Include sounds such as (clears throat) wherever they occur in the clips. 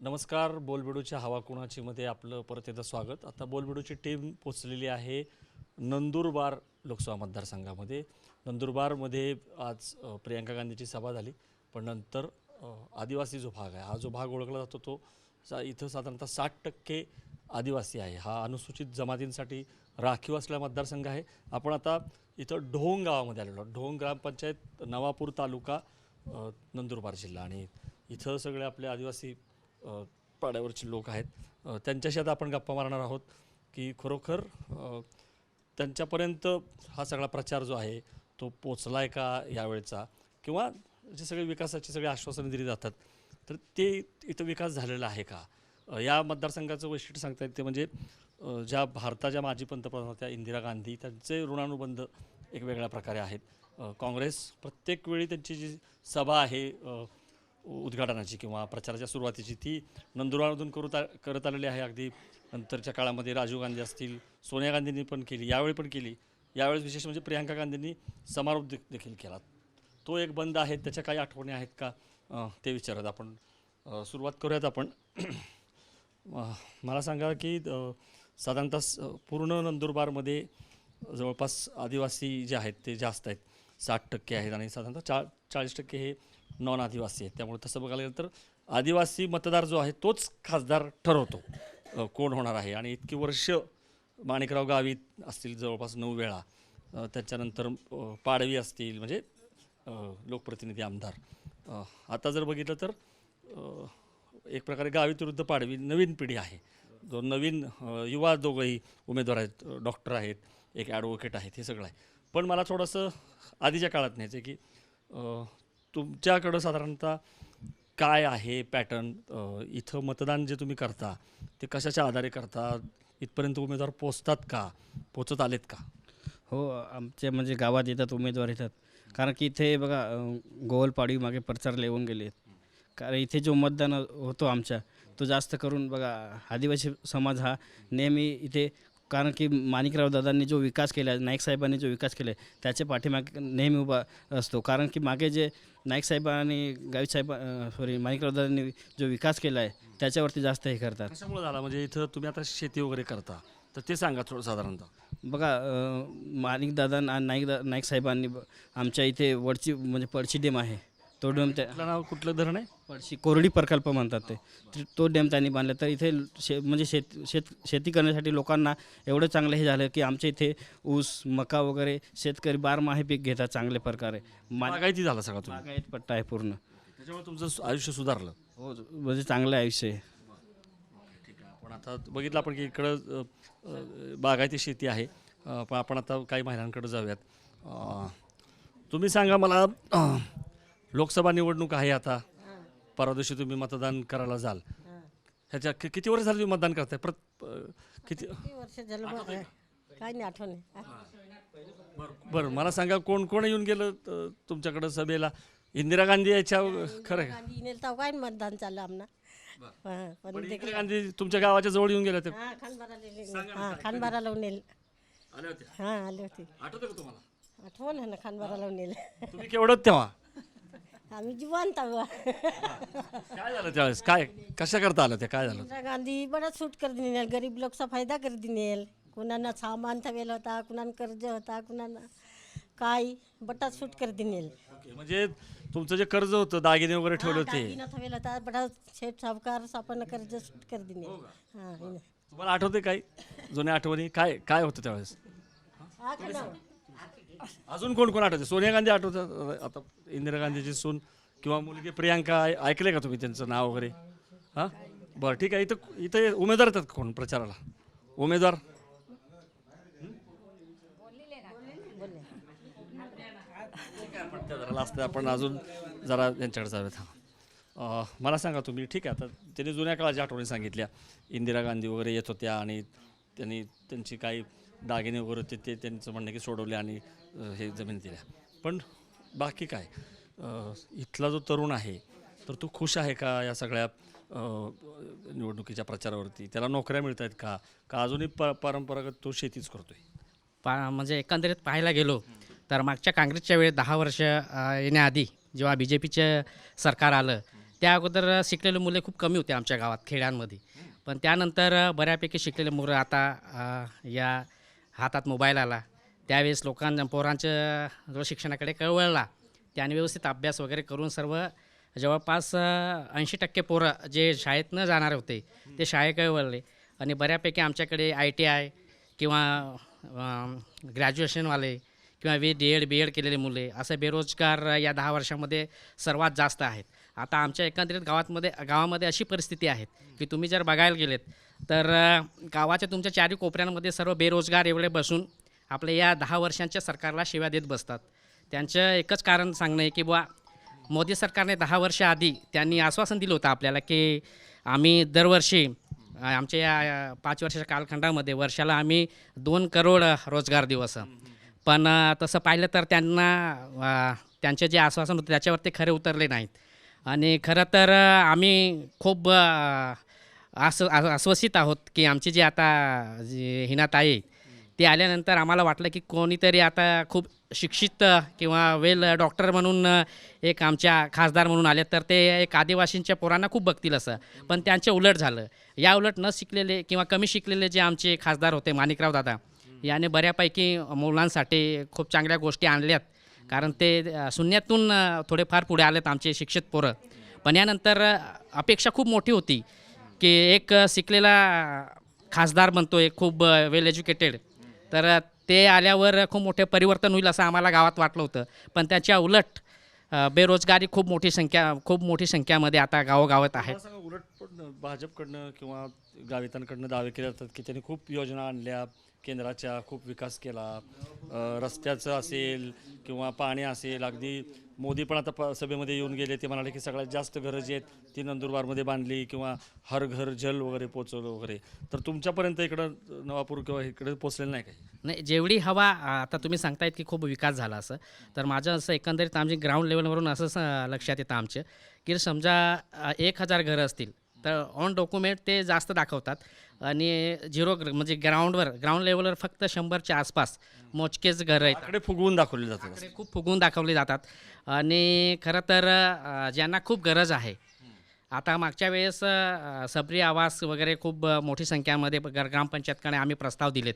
नमस्कार बोलबेडूच्या हवा कुणाची मध्ये आपलं परत एकदा स्वागत. आता बोलबेडूची टीम पोचलेली आहे नंदुरबार लोकसभा मतदारसंघामध्ये. नंदुरबारमध्ये आज प्रियंका गांधीची सभा झाली पण नंतर आदिवासी जो भाग आहे हा जो भाग ओळखला जातो तो सा इथं साधारणतः साठ टक्के आदिवासी आहे. हा अनुसूचित जमातींसाठी राखीव असलेला मतदारसंघ आहे. आपण आता इथं ढोंग गावामध्ये आलेलो ढोंग ग्रामपंचायत नवापूर तालुका नंदुरबार जिल्हा. आणि इथं सगळे आपले आदिवासी पाड्यावरचे लोक आहेत. त्यांच्याशी आता आपण गप्पा मारणार आहोत की खरोखर त्यांच्यापर्यंत हा सगळा प्रचार जो आहे तो पोचला आहे का यावेळचा? किंवा जे सगळे विकासाची सगळे आश्वासनं दिली जातात तर ते इथं विकास झालेला आहे का? या मतदारसंघाचं वैशिष्ट्य सांगता येते म्हणजे ज्या भारताच्या माजी पंतप्रधान होत्या इंदिरा गांधी त्यांचे ऋणानुबंध एक वेगळ्या प्रकारे आहेत. काँग्रेस प्रत्येक वेळी त्यांची जी सभा आहे उद्घाटनाची किंवा प्रचाराच्या सुरुवातीची ती नंदुरबारमधून करू ता करत आलेली आहे. अगदी नंतरच्या काळामध्ये राजीव गांधी असतील सोनिया गांधींनी पण केली यावेळी पण केली. यावेळेस विशेष म्हणजे प्रियांका गांधींनी समारोप दे- देखील केला. तो एक बंद आहे त्याच्या काही आठवणी आहेत का? ते विचारत आपण. सुरुवात करूयात आपण. (clears throat) मला सांगा की साधारणतः स- पूर्ण नंदुरबारमध्ये जवळपास आदिवासी जे आहेत ते जास्त आहेत. साठ टक्के आहेत आणि साधारणतः चा चाळीस टक्के हे नॉन आदिवासी आहेत. त्यामुळे तसं बघायला गेलं तर आदिवासी मतदार जो आहे तोच खासदार ठरवतो कोण होणार आहे. आणि इतकी वर्ष माणिकराव गावित असतील जवळपास नऊ वेळा त्याच्यानंतर पाडवी असतील म्हणजे लोकप्रतिनिधी आमदार. आता जर बघितलं तर एक प्रकारे गावित विरुद्ध पाडवी नवीन पिढी आहे. जो नवीन युवा दोघंही उमेदवार आहेत डॉक्टर आहेत एक ॲडव्होकेट आहेत हे सगळं आहे. पण मला थोडंसं आधीच्या काळात न्यायचं आहे की तुमच्याकडं साधारणतः काय आहे पॅटर्न? इथं मतदान जे तुम्ही करता ते कशाच्या आधारे करता? इथपर्यंत उमेदवार पोचतात का? पोचत आलेत का? हो आमच्या म्हणजे गावात येतात उमेदवार येतात. कारण की इथे बघा गोवलपाडी मागे प्रचार येऊन गेले कारण इथे जो मतदान होतो आमच्या तो जास्त करून बघा आदिवासी समाज हा नेहमी इथे कारण की माणिकराव दादांनी जो विकास केला आहे नाईक साहेबांनी जो विकास केला आहे त्याच्या पाठीमागे नेहमी उभा असतो. कारण की मागे जे नाईक साहेबांनी गावित साहेब सॉरी माणिकराव दादांनी जो विकास केला आहे त्याच्यावरती जास्त हे करतात. कशामुळे झाला? म्हणजे इथं तुम्ही आता शेती वगैरे करता तर ते सांगा थोडं साधारणतः. बघा माणिक दादा आणि नाईक दा नाईक साहेबांनी आमच्या इथे वडची म्हणजे पडशी डॅम आहे. तो डॅम त्या नाव कुठलं धरण आहे? पडशी कोरडी प्रकल्प म्हणतात ते. तर तो डॅम त्यांनी बांधला. तर इथे शे म्हणजे शेत शेत शेती करण्यासाठी लोकांना एवढं चांगलं हे झालं की आमच्या इथे ऊस मका वगैरे शेतकरी बारमाही पीक घेतात चांगल्या प्रकारे. मा बागायती झाला सगळा तुम्ही? बागायत पट्टा आहे पूर्ण. त्याच्यामुळे तुमचं आयुष्य सुधारलं. हो म्हणजे चांगलं आयुष्य आहे. ठीक आहे. आपण आता बघितलं आपण की इकडं बागायती शेती आहे. पण आपण आता काही महिलांकडे जाऊयात. तुम्ही सांगा मला लोकसभा निवडणूक आहे आता. परवा दिवशी तुम्ही मतदान करायला जाल. ह्याच्या कि- किती वर्ष झाली तुम्ही मतदान करताय? प्रत किती किती वर्ष झालं बघ. काय नाही आठवण आहे. बरं मला सांगा कोण कोण येऊन गेलं अ, तुमच्याकडं सभेला? इंदिरा गांधी याच्या खरं आहे का? गांधी नेल तर काय मतदान चाललं आमना? हा, पण पण ते इंदिरा गांधी तुमच्या गावाच्या जवळ येऊन गेल्या ते. हा खानबाराला हा खानबारा लावून नेल आले होते हा आले होते आठवतं का तुम्हाला? आठवण आहे ना खानबारा लावून नेल तुम्ही तेव्हा? आम्ही जिवंत आहोत काय झालं त्यावेळेस? काय कशा करता आलं ते काय झालं? इंदिरा गांधी बड़ा सूट कर दिनेल गरीब लोकचा फायदा कर दिनेल कुणाला सामान ठेवेल होता कुणाला कर्ज होता कुणाला काय बटा सूट कर ओके म्हणजे तुमचं जे कर्ज होतं दागिने वगैरे ठेवले होते. दागिना ठेवेल होता बडा शेठ सावकार सापन कर्ज सूट कर दिनेल हा. तुम्हाला आठवते काय जुन्या आठवणी? काय काय होतं त्यावेळेस? हा का ना? अजून कोण कोण आठवते? सोनिया गांधी आठवतात आता इंदिरा गांधीची सून किंवा मुलगी प्रियांका ऐकले का तुम्ही त्यांचं नाव वगैरे? हां? बरं ठीक आहे. इथं इथं उमेदवार येतात कोण प्रचाराला? उमेदवार? त्या जरा असते आपण अजून जरा यांच्याकडे जाऊयात हां मला सांगा तुम्ही ठीक आहे आता त्यांनी जुन्या काळाच्या आठवणी सांगितल्या. इंदिरा गांधी वगैरे येत होत्या आणि त्यांनी त्यांची काही दागिने वगैरे होते ते त्यांचं म्हणणं की सोडवले आणि हे जमीन दिल्या. पण बाकी काय? इथला जो तरुण आहे तर तो खुश आहे का या सगळ्या निवडणुकीच्या प्रचारावरती? त्याला नोकऱ्या मिळत आहेत का? का अजूनही प परंपरागत तो शेतीच करतो आहे पा म्हणजे एकंदरीत पाहायला गेलो तर मागच्या काँग्रेसच्या वेळेस दहा वर्ष येण्याआधी जेव्हा बी जे पीचं सरकार आलं त्या अगोदर शिकलेले मुले खूप कमी होते आमच्या गावात खेड्यांमध्ये. पण त्यानंतर बऱ्यापैकी शिकलेले मुलं आता या हातात मोबाईल आला. त्यावेळेस लोकांना पोरांच्या जो शिक्षणाकडे कळवळला त्याने व्यवस्थित अभ्यास वगैरे करून सर्व जवळपास ऐंशी टक्के पोरं जे शाळेत न जाणार होते ते शाळेकडे वळले आणि बऱ्यापैकी आमच्याकडे आय टी आय किंवा ग्रॅज्युएशनवाले किंवा वी डी एड बी एड केलेले मुले असे बेरोजगार या दहा वर्षामध्ये सर्वात जास्त आहेत. आता आमच्या एकंदरीत गावातमध्ये गावामध्ये अशी परिस्थिती आहे की तुम्ही जर बघायला गेलेत तर गावाच्या तुमच्या चारी कोपऱ्यांमध्ये सर्व बेरोजगार एवढे बसून आपल्या या दहा वर्षांच्या सरकारला शिव्या देत बसतात. त्यांचं एकच कारण सांगणं आहे की बुवा मोदी सरकारने दहा वर्ष आधी त्यांनी आश्वासन दिलं होतं आपल्याला की आम्ही दरवर्षी आमच्या या पाच वर्षाच्या कालखंडामध्ये वर्षाला आम्ही दोन करोड रोजगार देऊ असं पण तसं पाहिलं तर त्यांना त्यांचे जे आश्वासन होते त्याच्यावर ते खरे उतरले नाहीत. आणि खरं तर आम्ही खूप असं आश्वसित आहोत की आमची जी आता जी हिनाताई आहे, ती आल्यानंतर आम्हाला वाटलं की कोणीतरी आता खूप शिक्षित किंवा वेल डॉक्टर म्हणून एक आमच्या खासदार म्हणून आले तर ते एक आदिवासींच्या पोरांना खूप बघतील असं. पण त्यांचे उलट झालं. या उलट न शिकलेले किंवा कमी शिकलेले जे आमचे खासदार होते माणिकराव दादा याने बऱ्यापैकी मुलांसाठी खूप चांगल्या गोष्टी आणल्यात. कारण ते शून्यातून थोडेफार पुढे आलेत आमचे शिक्षित पोरं. पण यानंतर अपेक्षा खूप मोठी होती. की एक शिकलेला खासदार बनतो एक खूप वेल एज्युकेटेड तर ते आल्यावर खूप मोठे परिवर्तन होईल असं आम्हाला गावात वाटलं होतं. पण त्याच्या उलट बेरोजगारी खूप मोठी संख्या खूप मोठी संख्यामध्ये आता गावोगावात आहे. उलट पण भाजपकडनं किंवा गावितांकडनं दावे केले जातात की त्यांनी खूप योजना आणल्या केंद्राच्या खूप विकास केला. रस्त्याचं असेल किंवा पाणी असेल अगदी मोदी पण आता प सभेमध्ये येऊन गेले ते म्हणाले की सगळ्यात जास्त घरं जी आहेत ती नंदुरबारमध्ये बांधली किंवा हर घर जल वगैरे पोचवलं वगैरे. तर तुमच्यापर्यंत इकडं नवापूर किंवा इकडे पोचलेलं नाही काही? नाही जेवढी हवा आता तुम्ही सांगतायत की खूप विकास झाला असं. तर माझं असं एकंदरीत आमची ग्राउंड लेवलवरून असं लक्षात येतं आमचं. की समजा एक हजार घरं असतील तर ऑन डॉक्युमेंट ते जास्त दाखवतात. आणि झिरो ग्र- म्हणजे ग्राउंडवर ग्राउंड लेवलवर फक्त शंभरच्या आसपास मोजकेच घरं आहेत. इकडे फुगवून दाखवले जातात आकडे खूप फुगवून दाखवले जातात. आणि खरं तर अ, ज्यांना खूप गरज आहे आता मागच्या वेळेस अ, सबरी आवास वगैरे खूप अ, मोठी संख्यामध्ये ग्रामपंचायतकडे आम्ही प्रस्ताव दिलेत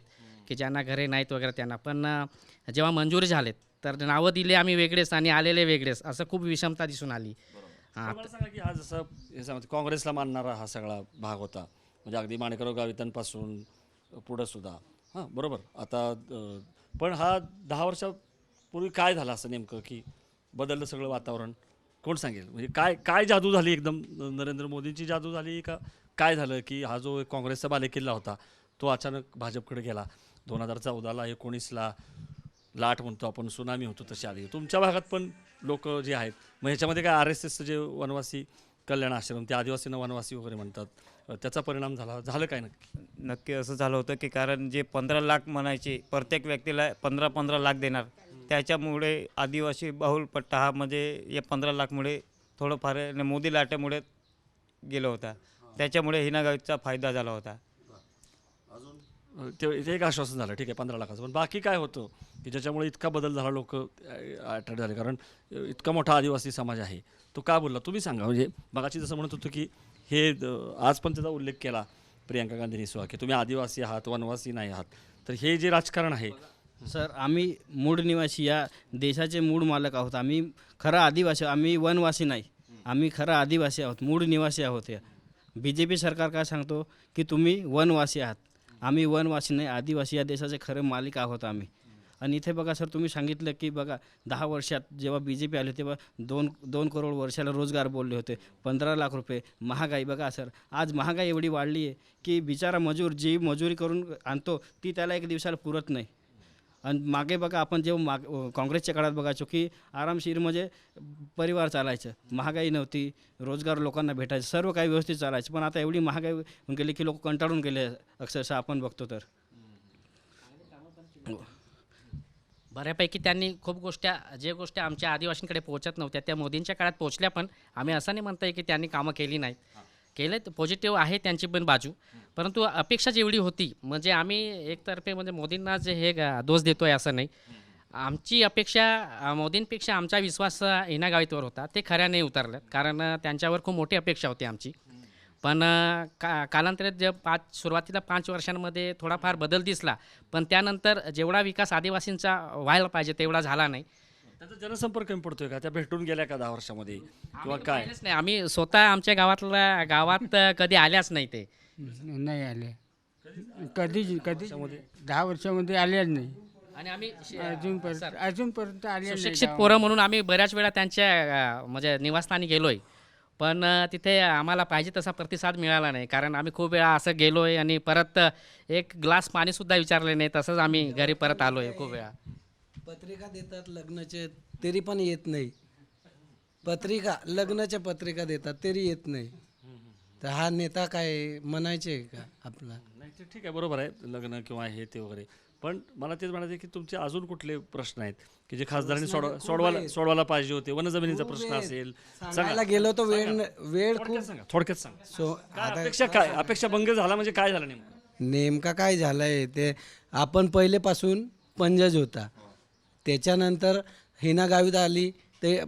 की ज्यांना घरे नाहीत वगैरे त्यांना. पण अ, जेव्हा मंजूर झालेत तर नावं दिले आम्ही वेगळेच आणि आलेले वेगळेच असं खूप विषमता दिसून आली. हां मला सांगा की हा जसं हे सांगतो काँग्रेसला मानणारा हा सगळा भाग होता म्हणजे अगदी माणिकराव गावितांपासून पुढंसुद्धा हां बरोबर. आता पण हा दहा वर्षापूर्वी काय झालं असं नेमकं की बदललं सगळं वातावरण? कोण सांगेल? म्हणजे काय काय जादू झाली एकदम? नरेंद्र मोदींची जादू झाली का काय झालं की हा जो काँग्रेसचा बालेकिल्ला होता तो अचानक भाजपकडे गेला. दोन हजार चौदाला एकोणीसला लाट म्हणतो आपण सुनामी होतो तशी आली. तुमच्या भागात पण लोक जे आहेत मग ह्याच्यामध्ये काय आर एस एसचं जे वनवासी कल्याण आश्रम ते आदिवासींना वनवासी वगैरे म्हणतात. त्याचा परिणाम झाला. झालं काय नक्की? नक्की असं झालं होतं की कारण जे पंधरा लाख म्हणायचे प्रत्येक व्यक्तीला पंधरा पंधरा लाख देणार. त्याच्यामुळे आदिवासी बहुल पट्टा हा म्हणजे या पंधरा लाखमुळे थोडंफार मोदी लाटेमुळे गेला होता. त्याच्यामुळे हिनागावीचा फायदा झाला होता. ते ते एक आश्वासन झालं ठीक आहे पंधरा लाखाचं. पण बाकी काय होतं की ज्याच्यामुळे इतका बदल झाला लोक अट्रॅक्ट झाले. कारण इतका मोठा आदिवासी समाज आहे. तो का बोलला? तुम्ही सांगा. म्हणजे मगाची जसं म्हणत होतो की हे आज पण त्याचा उल्लेख केला प्रियंका गांधींनी सुद्धा की तुम्ही आदिवासी आहात वनवासी नाही आहात. तर हे जे राजकारण आहे सर आम्ही मूळ निवासी या देशाचे मूळ मालक आहोत. आम्ही खरं आदिवासी आम्ही वनवासी नाही. आम्ही खरं आदिवासी आहोत मूळ निवासी आहोत या. बी जे पी सरकार काय सांगतो की तुम्ही वनवासी आहात. आम्ही वनवासी नाही आदिवासी या देशाचे खरे मालिक आहोत आम्ही. आणि इथे बघा सर तुम्ही सांगितलं की बघा दहा वर्षात जेव्हा बी जे पी आले तेव्हा दोन दोन करोड वर्षाला रोजगार बोलले होते पंधरा लाख रुपये महागाई. बघा सर आज महागाई एवढी वाढली आहे की बिचारा मजूर जी मजुरी करून आणतो ती त्याला एक दिवसाला पुरत नाही. आणि मागे बघा आपण जेव्हा माग काँग्रेसच्या काळात बघायचो की आरामशीर म्हणजे परिवार चालायचं. महागाई नव्हती रोजगार लोकांना भेटायचं सर्व काही व्यवस्थित चालायचं. पण आता एवढी महागाई होऊन गेली की लोक कंटाळून गेले अक्षरशः आपण बघतो तर. बऱ्यापैकी त्यांनी खूप गोष्टी जे गोष्टी आमच्या आदिवासींकडे पोहोचत नव्हत्या त्या मोदींच्या काळात पोहोचल्या पण आम्ही असं नाही म्हणताय की त्यांनी कामं केली नाहीत. केले पॉझिटिव्ह आहे त्यांची पण बाजू. परंतु अपेक्षा जेवढी होती म्हणजे आम्ही एकतर्फे म्हणजे मोदींना जे हे दोष दोष आहे असं नाही. आमची अपेक्षा मोदींपेक्षा आमचा विश्वास अ, हिना गावितवर होता. ते खऱ्या नाही उतरल्यात कारण त्यांच्यावर खूप मोठी अपेक्षा होती आमची. पण का कालांतरात जे पाच सुरुवातीला पाच वर्षांमध्ये थोडाफार बदल दिसला पण त्यानंतर जेवढा विकास आदिवासींचा व्हायला पाहिजे तेवढा झाला नाही. त्याचा जनसंपर्क कमी पडतोय का? त्या भेटून गेल्या का दहा वर्षामध्ये? किंवा काय? नाही. आम्ही स्वतः आमच्या गावातल्या गावात कधी आल्याच नाही ते. नाही आले. कधी कधी दहा वर्षामध्ये? आलेच नाही. आणि आम्ही अजूनपर्यंत अजूनपर्यंत आले नाही सुशिक्षित पोरं म्हणून आम्ही बऱ्याच वेळा त्यांच्या अ, म्हणजे निवासस्थानी गेलोय. पण अ, तिथे आम्हाला पाहिजे तसा प्रतिसाद मिळाला नाही. कारण आम्ही खूप वेळा असं गेलोय आणि परत एक ग्लास पाणीसुद्धा विचारले नाही. तसंच आम्ही घरी परत आलोय खूप वेळा. पत्रिका देतात लग्नाचे तरी पण येत नाही. पत्रिका लग्नाच्या पत्रिका देतात तरी येत नाही. तर हा नेता काय म्हणायचे का आपला? नाही ते ठीक आहे बरोबर आहे. लग्न किंवा हे ते वगैरे. पण मला तेच म्हणायचं की तुमचे अजून कुठले प्रश्न आहेत? की जे खासदारांनी सोडवा सोडवायला सोडवायला पाहिजे होते वनजमिनीचा प्रश्न असेल. सांगायला गेलो तर वेळ वेळ खूप थोडक्यात सांगा थोडक्यात सांगा. सो काय अपेक्षा काय? अपेक्षा भंग झाला म्हणजे काय झालं नेमकं? नेमका काय झालंय ते आपण पहिलेपासून पंजज होता. त्याच्यानंतर हिना गावीत आली ते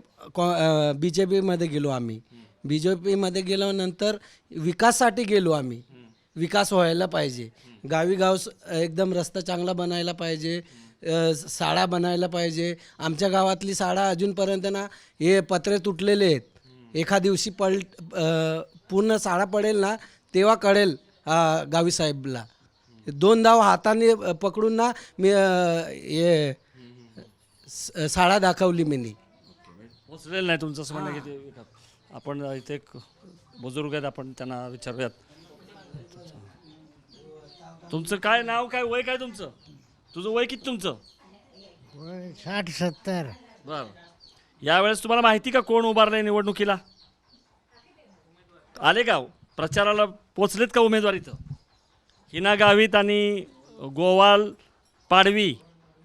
बी जे पीमध्ये गेलो आम्ही. बी जे पीमध्ये गेल्यानंतर विकाससाठी गेलो आम्ही. विकास व्हायला पाहिजे. गावी गाव स- एकदम रस्ता चांगला बनायला पाहिजे. साडा शाळा बनायला पाहिजे. आमच्या गावातली शाळा अजूनपर्यंत ना हे पत्रे तुटलेले आहेत. एका दिवशी पल पूर्ण शाळा पडेल ना तेव्हा कळेल गावीसाहेबला गावी साहेबला. दोन धाव हाताने पकडून ना मी हे स- शाळा दाखवली मी पोचलेलं नाही तुमचं असं म्हणणं की ते. आपण इथे एक बुजुर्ग आहेत आपण त्यांना विचारूयात. तुमचं काय नाव काय वय काय तुमचं? तुझं वय किती तुमचं? साठ सत्तर. बर. यावेळेस तुम्हाला माहिती का कोण उभारलंय निवडणुकीला? आले का प्रचाराला पोचलेत का उमेदवार इथं? हिना गावित आणि गोवाल पाडवी.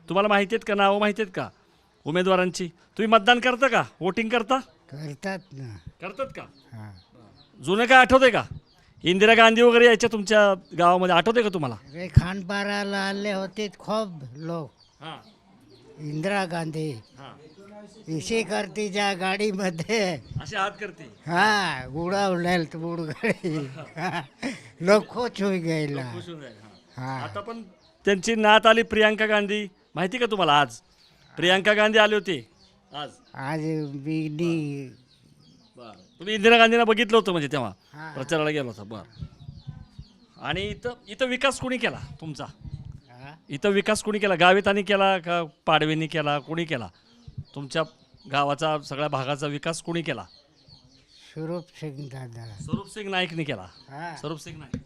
तुम्हाला माहिती आहेत का नावं माहिती आहेत का? उमेदवारांची. तुम्ही मतदान करता का? वोटिंग करता? करतात ना. करतात का? हा. जुनं काय आठवतंय का? इंदिरा गांधी वगैरे यायच्या तुमच्या गावामध्ये आठवते का तुम्हाला? रे खानपाराला आले होते खूप लोक. हां. इंदिरा गांधी. हां. इशी करती ज्या गाडीमध्ये. असे हात करते. हा उडवलेल बुड गाडी. लोक खुश होई गेला. खुश होऊन जाईल, हां. हा. आता पण त्यांची नात आली प्रियांका गांधी. माहिती का तुम्हाला आज? प्रियांका गांधी आले होते. आज? आज बिगडी तुम्ही इंदिरा गांधींना बघितलं होतं म्हणजे तेव्हा. प्रचाराला गेलो होता बर. आणि इथं इथं विकास कोणी केला तुमचा? इथं विकास कोणी केला? गावितांनी केला का पाडवीनी केला? कोणी केला? तुमच्या गावाचा सगळ्या भागाचा विकास कोणी केला? स्वरूप सिंग दादा. स्वरूप सिंग नाईकनी केला. हा. स्वरूप सिंग नाईक.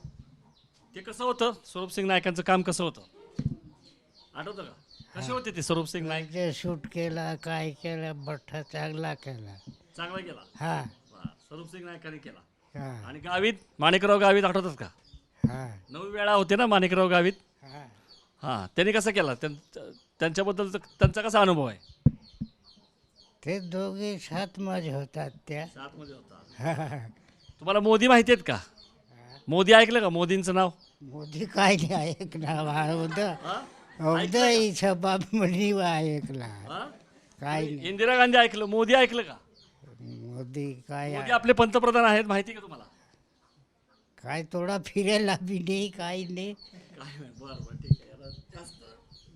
ते कसं होतं? स्वरूप सिंग नाईकांचं काम कसं होतं? आठवतं का? कसे होते ते स्वरूप सिंग नाईक? जे शूट केला काय केलं बठ्ठा चांगला केला. चांगला केला? हा. वा, स्वरूप सिंग नाईकांनी केला. हा. आणि गावीत माणिकराव गावीत आठवतात का? हा. नऊ वेळा होते ना माणिकराव गावीत? हा. हां त्यांनी कसं केला? त्यां- त्यांच्याबद्दल त्यांचा कसा अनुभव आहे? ते दोघे सात मज होतात त्या. सातमध्ये होता हा. तुम्हाला मोदी माहिती आहेत का? मोदी ऐकलं का? मोदींचं नाव? मोदी काय नाही ऐकणार म्हणी ऐकला हां? काय नाही. इंदिरा गांधी ऐकलं मोदी ऐकलं का? मोदी काय मोदी आपले पंतप्रधान आहेत माहिती का तुम्हाला? काय थोडा फिरायला बी नाही काय नाही. काय नाही बरं बरं ठीक आहे. आता जास्त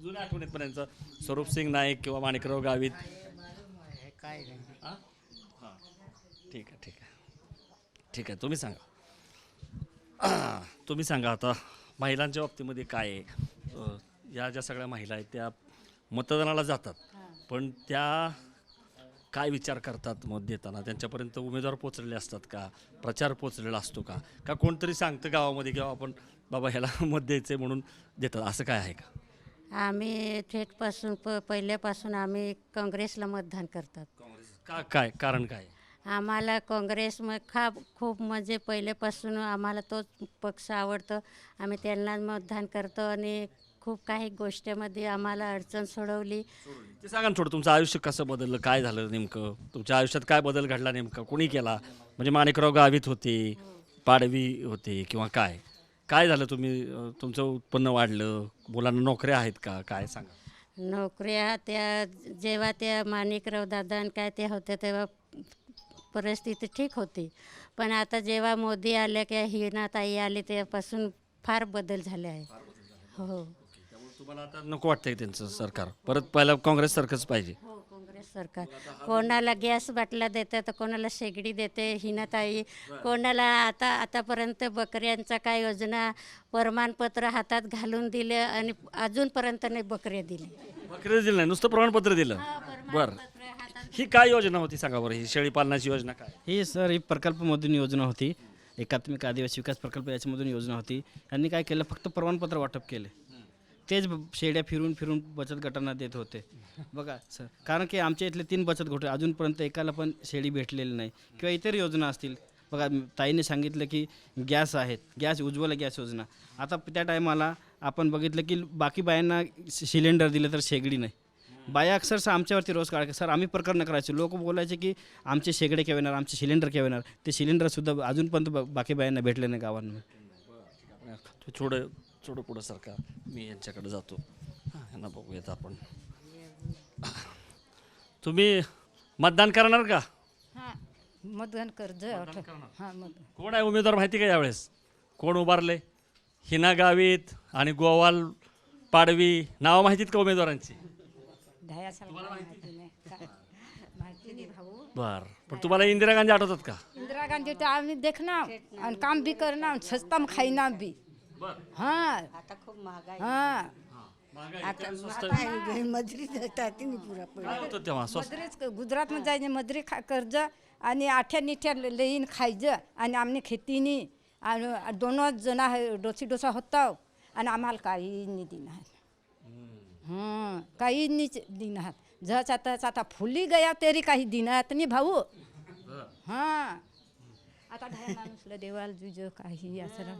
जुन्या यांचं स्वरूप सिंग नाईक किंवा माणिकराव गावित. हे काय नाही. हां? हां. ठीक आहे ठीक आहे. ठीक आहे तुम्ही सांगा. (clears throat) तुम्ही सांगा आता महिलांच्या बाबतीमध्ये काय आहे? अ, या ज्या सगळ्या महिला आहेत त्या मतदानाला जातात. पण त्या काय विचार करतात मत देताना? त्यांच्यापर्यंत उमेदवार पोचलेले असतात का? प्रचार पोचलेला असतो का? का कोणतरी सांगतं गावामध्ये किंवा आपण बाबा ह्याला (laughs) मत द्यायचं आहे म्हणून देतात? असं काय आहे का? आम्ही थेटपासून प पहिल्यापासून आम्ही काँग्रेसला मतदान करतात. का काय कारण काय? आम्हाला काँग्रेस म खा खूप म्हणजे पहिल्यापासून आम्हाला तोच पक्ष आवडतो. आम्ही त्यांना मतदान करतो आणि खूप काही गोष्टीमध्ये आम्हाला अडचण सोडवली. ते सांगा ना थोडं तुमचं आयुष्य कसं बदललं? काय झालं नेमकं? तुमच्या आयुष्यात काय बदल घडला नेमका? कोणी केला? म्हणजे माणिकराव गावित होते पाडवी होते किंवा काय? काय झालं तुम्ही अं, तुमचं उत्पन्न वाढलं? मुलांना नोकऱ्या आहेत का? काय सांगा? नोकऱ्या त्या जेव्हा त्या माणिकराव दादा आणि काय ते होते तेव्हा परिस्थिती ठीक होती. पण आता जेव्हा मोदी आले किंवा हिनाताई आली तेव्हापासून फार बदल झाले आहे. हो. तुम्हाला आता नको वाटतंय त्यांचं सरकार. परत पहिला काँग्रेस सरकारच पाहिजे. हो काँग्रेस सरकार. कोणाला गॅस बाटला देते तर कोणाला शेगडी देते हिनाताई. कोणाला आता आतापर्यंत बकऱ्यांचा काय योजना प्रमाणपत्र हातात घालून दिले आणि अजूनपर्यंत नाही बकऱ्या दिले बकरीच दिलं नाही नुसतं प्रमाणपत्र दिलं. बरं. ही काय योजना होती सांगा बरं ही शेळी पालनाची योजना काय? ही सर ही प्रकल्पमधून योजना होती. एकात्मिक आदिवासी विकास प्रकल्प याच्यामधून योजना होती. यांनी काय केलं फक्त प्रमाणपत्र वाटप केले. तेच ब- शेड्या फिरून फिरून बचत गटांना देत होते. बघा सर कारण की आमच्या इथले तीन बचत गट अजूनपर्यंत एकाला पण शेळी भेटलेली नाही. किंवा इतर योजना असतील. बघा ताईने सांगितलं की गॅस आहेत. गॅस उज्ज्वला गॅस योजना. आता त्या टायमाला आपण बघितलं की बाकी बायांना सिलेंडर दिलं तर शेगडी नाही. बाया अक्षरशः आमच्यावरती रोज काढ सर आम्ही प्रकरण करायचो. लोक बोलायचे की आमचे शेगडे केव्हा येणार आमचे सिलेंडर केव्हा येणार? ते सिलेंडरसुद्धा अजूनपर्यंत बाकी बायांना भेटले नाही गावांमध्ये. थोडं थोडं पुढं सरकार मी यांच्याकडे जातो. हां यांना बघूयात आपण. तुम्ही मतदान करणार का? हां मतदान हां मतदान. कोण आहे उमेदवार माहिती का यावेळेस? कोण उभारले? हिना गावित आणि गोवाल पाडवी. नावं माहितीत का उमेदवारांची? दहा साल काय माहिती नाही. काय (laughs) माहिती नाही भाऊ. बर. पण तुम्हाला इंदिरा गांधी आठवतात का? इंदिरा गांधी तर आम्ही देखणार. आणि काम बी करणार सस्ता में खाईना बी. हां. आता खूप महागाई हां. मजुरी देतात पुरा काय होतं तेव्हा स्वस्त? मद्रेच गुजरातमध्ये जायचे मद्रे खा कर्ज आणि आठ्या निठ्या लईन खायचं आणि आमने खेतीनी आणि दोन जण डोसी डोसा होता आणि आम्हाला काही नाही दिनात. हं काही नाही दिनात. जच आता आता फुली गया तरी काही दिनात नाही भाऊ. हां. आता माणूसला देवाल जुज काही असं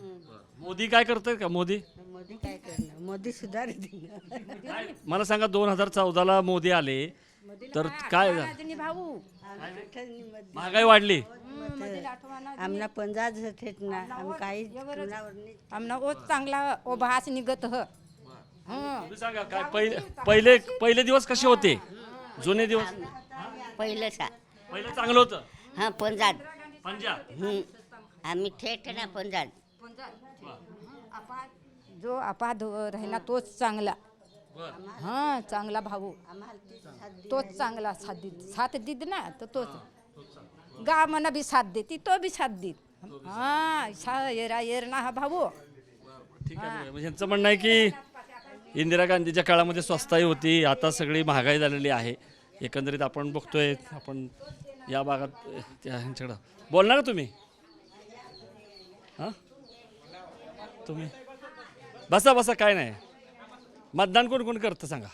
मोदी काय करतोय का? मोदी? मोदी काय करणार? मोदी सुधारित मला सांगा दोन हजार चौदाला मोदी आले तर काय? झालं? भाऊ. महागाई वाढली. आमना पंजाब थेट ना आम्ही काही कुणावर नाही. आमना ओ चांगला ओ भास निघत ह. हं. तुम्ही सांगा काय पहिले पहिले पहिले दिवस कसे होते? जुने दिवस? पहिलं सा पहिलं चांगलं होतं. हां पंजाब. पंजाब हं. आम्ही थेट ना पंजाब जो आपाद राहिला तोच चांगला. हां चांगला भाऊ. तोच चांगला साथ देत. साथ देत ना तर तोच. गा मना बी साथ देती तो बी साथ देत. हां सा येरा येरणा हा भाऊ. ठीक आहे म्हणजे यांचं म्हणणं आहे की इंदिरा गांधीच्या काळामध्ये स्वस्ताई होती आता सगळी महागाई झालेली आहे. एकंदरीत आपण बघतोय आपण या भागात त्या ह्यांच्याकडं. बोलणार का तुम्ही? हां? तुम्ही? बसा बसा काय नाही. मतदान कोण कोण करतं सांगा?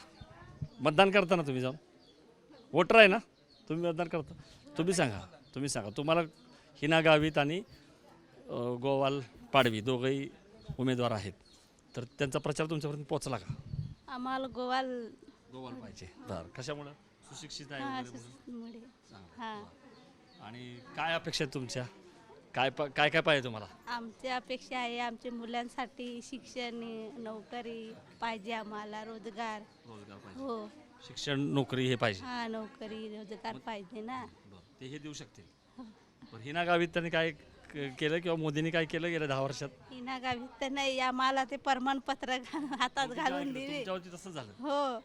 मतदान करता ना तुम्ही जाऊन? वोटर आहे ना? तुम्ही मतदान करता? तुम्ही सांगा तुम्ही सांगा. तुम्हाला हिना गावित आणि गोवाल पाडवी दोघंही उमेदवार आहेत. तर त्यांचा प्रचार तुमच्यापर्यंत पोहोचला का? आम्हाला गोवाल गोवाल पाहिजे. बरं. कशामुळं? सुशिक्षित आहे वगैरे म्हणून? मुळे हां. आणि काय अपेक्षा आहेत तुमच्या? काय प- काय काय पाहिजे तुम्हाला? आमची अपेक्षा आहे आमच्या मुलांसाठी शिक्षण नोकरी पाहिजे आम्हाला रोजगार. रोजगार पाहिजे. हो. शिक्षण नोकरी हे पाहिजे. हां नोकरी रोजगार पाहिजे ना. बरं. ते हे देऊ शकतील. बरं हिना गावित त्यांनी काय क- केलं किंवा मोदींनी काय केलं गेल्या दहा वर्षात? हिना गावी तर नाही. आम्हाला ते प्रमाणपत्र घा- हातात घालून दिले. तुमच्यावरती तसं झालं. हो.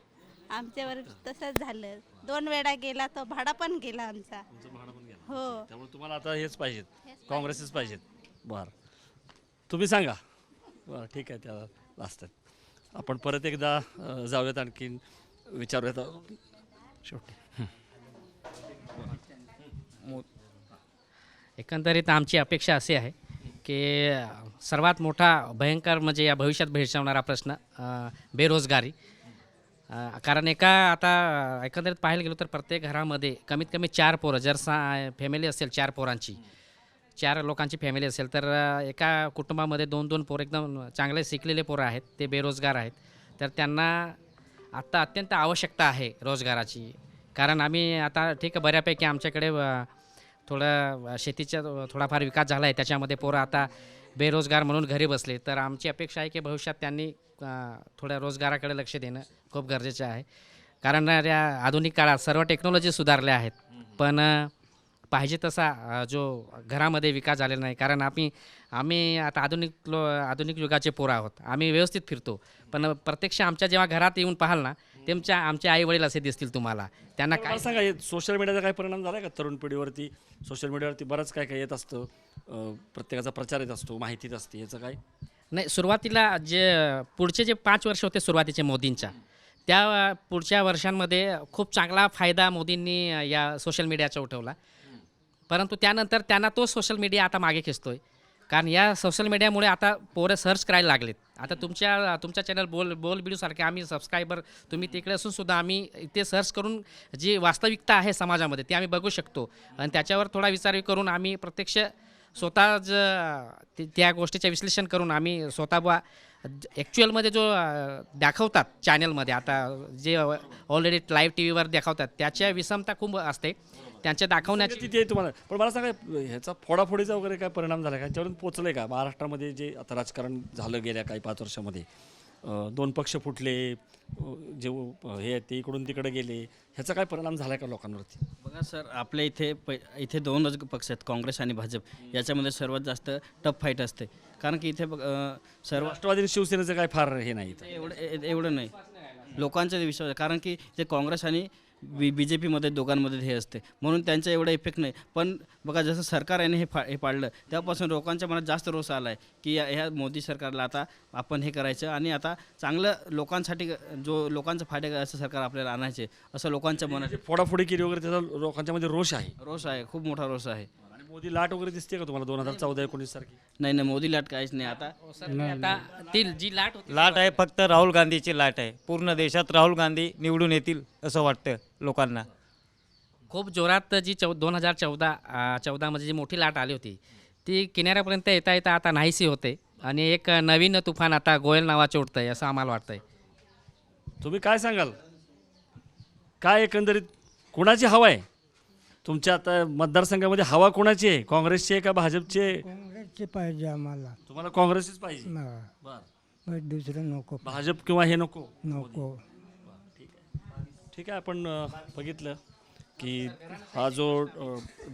आमच्यावर तसंच झालं. दोन वेळा गेला तो भाडा पण गेला आमचा. तुमचं भाडं पण गेलं हो. त्यामुळे तुम्हाला आता हेच पाहिजेत. काँग्रेसच पाहिजेत. बरं. तुम्ही सांगा. बरं ठीक आहे त्या लास्ट आहेत आपण परत एकदा अ, जाऊयात आणखीन. विचारूयात. शेवटी. एकंदरीत आमची अपेक्षा अशी आहे की सर्वात मोठा भयंकर म्हणजे या भविष्यात भेडसावणारा प्रश्न अ, बेरोजगारी. कारण एका आता एकंदरीत पाहायला गेलो तर प्रत्येक घरामध्ये कमीत कमी चार पोरं जर सा फॅमिली असेल चार पोरांची चार लोकांची फॅमिली असेल तर एका कुटुंबामध्ये दोन दोन पोरं एकदम चांगले शिकलेले पोरं आहेत ते बेरोजगार आहेत. तर त्यांना आत्ता अत्यंत आवश्यकता आहे रोजगाराची. कारण आम्ही आता ठीक आहे बऱ्यापैकी आमच्याकडे थोडं शेतीचा थोडाफार विकास झाला आहे त्याच्यामध्ये पोरं आता बेरोजगार म्हणून घरी बसले तर आमची अपेक्षा आहे की भविष्यात त्यांनी थोड्या रोजगाराकडे लक्ष देणं खूप गरजेचं आहे. कारण या आधुनिक काळात सर्व टेक्नॉलॉजी सुधारल्या आहेत. पण पाहिजे तसा जो घरामध्ये विकास झालेला नाही. कारण आम्ही आम्ही आता आधुनिक लो आधुनिक युगाचे पोरं आहोत. आम्ही व्यवस्थित फिरतो. पण प्रत्यक्ष आमच्या जेव्हा घरात येऊन पाहाल ना तेमच्या आमचे आई वडील असे दिसतील तुम्हाला. त्यांना काय मला सांगा हे सोशल मीडियाचा काय परिणाम झाला का तरुण पिढीवरती? सोशल मीडियावरती बरंच काय काय येत असतं अं, प्रत्येकाचा प्रचार येत असतो माहितीच असते याचं काय? नाही सुरुवातीला जे पुढचे जे पाच वर्ष होते सुरुवातीचे मोदींच्या त्या पुढच्या वर्षांमध्ये खूप चांगला फायदा मोदींनी या सोशल मीडियाचा उठवला. परंतु त्यानंतर त्यांना तो सोशल मीडिया आता मागे खेचतोय. कारण या सोशल मीडियामुळे आता पोरं सर्च करायला लागलेत. आता तुमच्या तुमच्या चॅनल बोल बोल बिडूसारखे आम्ही सबस्क्रायबर तुम्ही तिकडे असून सुद्धा आम्ही इथे सर्च करून जी वास्तविकता आहे समाजामध्ये ती आम्ही बघू शकतो. आणि त्याच्यावर थोडा विचार करून आम्ही प्रत्यक्ष स्वतः ज ते- त्या गोष्टीचे विश्लेषण करून आम्ही स्वतः बुवा ॲक्च्युअलमध्ये जो दाखवतात चॅनलमध्ये आता जे ऑलरेडी लाईव्ह टी व्हीवर दाखवतात त्याच्या विषमता खूप असते. त्यांच्या दाखवण्याची तिथे तुम्हाला. पण मला सांगा ह्याचा फोडाफोडीचा वगैरे काय परिणाम झाला का? ह्याच्यावरून पोचलंय का? महाराष्ट्रामध्ये जे आता राजकारण झालं गेल्या काही पाच वर्षामध्ये. दोन पक्ष फुटले जे हे आहेत ते इकडून तिकडे गेले. ह्याचा काय परिणाम झाला का लोकांवरती? बघा सर आपल्या इथे पै इथे दोनच पक्ष आहेत काँग्रेस आणि भाजप. याच्यामध्ये सर्वात जास्त टफ फाईट असते. कारण की इथे बघ, सर्व राष्ट्रवादी शिवसेनेचं काय फार हे नाही. एवढं एवढं नाही. लोकांचा विश्वास आहे. कारण की जे काँग्रेस आणि बी बी जे पीमध्ये दोघांमध्ये हे असते. म्हणून त्यांचा एवढा इफेक्ट नाही. पण बघा जसं सरकार याने हे फा हे पाडलं तेव्हापासून लोकांच्या मनात जास्त रोष आला आहे की या ह्या मोदी सरकारला आता आपण हे करायचं आणि आता चांगलं लोकांसाठी जो लोकांचा फायदा असं सरकार आपल्याला आणायचे असं लोकांच्या मनात जे फोडाफोडी केली वगैरे त्याचा लोकांच्या मध्ये रोष आहे. रोष आहे. खूप मोठा रोष आहे. आणि मोदी लाट वगैरे दिसते का तुम्हाला दोन हजार चौदा एकोणीस सारखी? नाही नाही मोदी लाट काहीच नाही. आता आता ती जी लाट होती लाट आहे फक्त राहुल गांधीची लाट आहे. पूर्ण देशात राहुल गांधी निवडून येतील असं वाटतं. लोकांना? खूप जोरात जी चौ दोन हजार चौदा चौदामध्ये जी मोठी लाट आली होती ती किनाऱ्यापर्यंत येता येता आता नाहीशी होते. आणि एक नवीन तुफान आता गोयल नावाचे उठतं आहे असं आम्हाला वाटतंय. तुम्ही काय सांगाल? काय एकंदरीत कुणाची हवा आहे? तुमच्या आता मतदारसंघामध्ये हवा कोणाची आहे? काँग्रेसची आहे का भाजपची आहे? काँग्रेसचे पाहिजे आम्हाला. तुम्हाला काँग्रेसच पाहिजे. ना. बरं. बस दुसरं नको. भाजप किंवा हे नको? नको. ठीक आहे आपण बघितलं की हा जो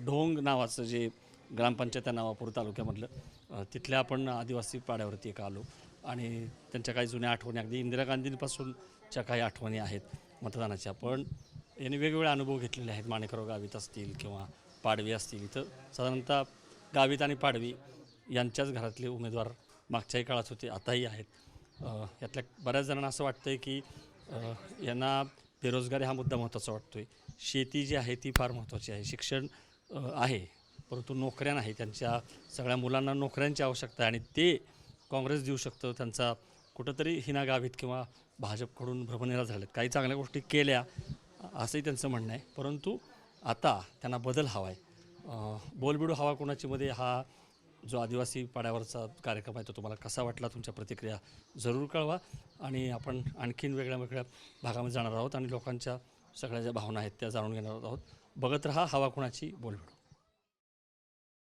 ढोंग नावाचं जे ग्रामपंचायत नावापूर तालुक्यामधलं तिथल्या आपण आदिवासी पाड्यावरती एक आलो आणि त्यांच्या काही जुन्या आठवणी अगदी इंदिरा गांधींपासूनच्या काही आठवणी आहेत मतदानाच्या. पण यांनी वेगवेगळे अनुभव घेतलेले आहेत. माणिकराव गावीत असतील किंवा पाडवी असतील इथं. साधारणतः गावीत आणि पाडवी यांच्याच घरातले उमेदवार मागच्याही काळात होते आताही आहेत. यातल्या बऱ्याच जणांना असं वाटतं आहे की यांना बेरोजगारी हा मुद्दा महत्त्वाचा वाटतो आहे शेती जी आहे ती फार महत्त्वाची आहे. शिक्षण आहे परंतु नोकऱ्या नाही. त्यांच्या सगळ्या मुलांना नोकऱ्यांची आवश्यकता आहे आणि ते काँग्रेस देऊ शकतं. त्यांचा कुठंतरी हिना गावीत किंवा भाजपकडून भ्रमनिरा झालेत. काही चांगल्या गोष्टी केल्या असंही त्यांचं म्हणणं आहे. परंतु आता त्यांना बदल हवा आहे. बोलबिडू हवा कोणाचीमध्ये हा जो आदिवासी पाड्यावरचा कार्यक्रम आहे तो तुम्हाला कसा वाटला तुमच्या प्रतिक्रिया जरूर कळवा. आणि आपण आणखीन वेगळ्या वेगळ्या भागामध्ये जाणार आहोत आणि लोकांच्या सगळ्या ज्या भावना आहेत त्या जाणून घेणार आहोत. बघत रहा हवा कुणाची बोलबिडू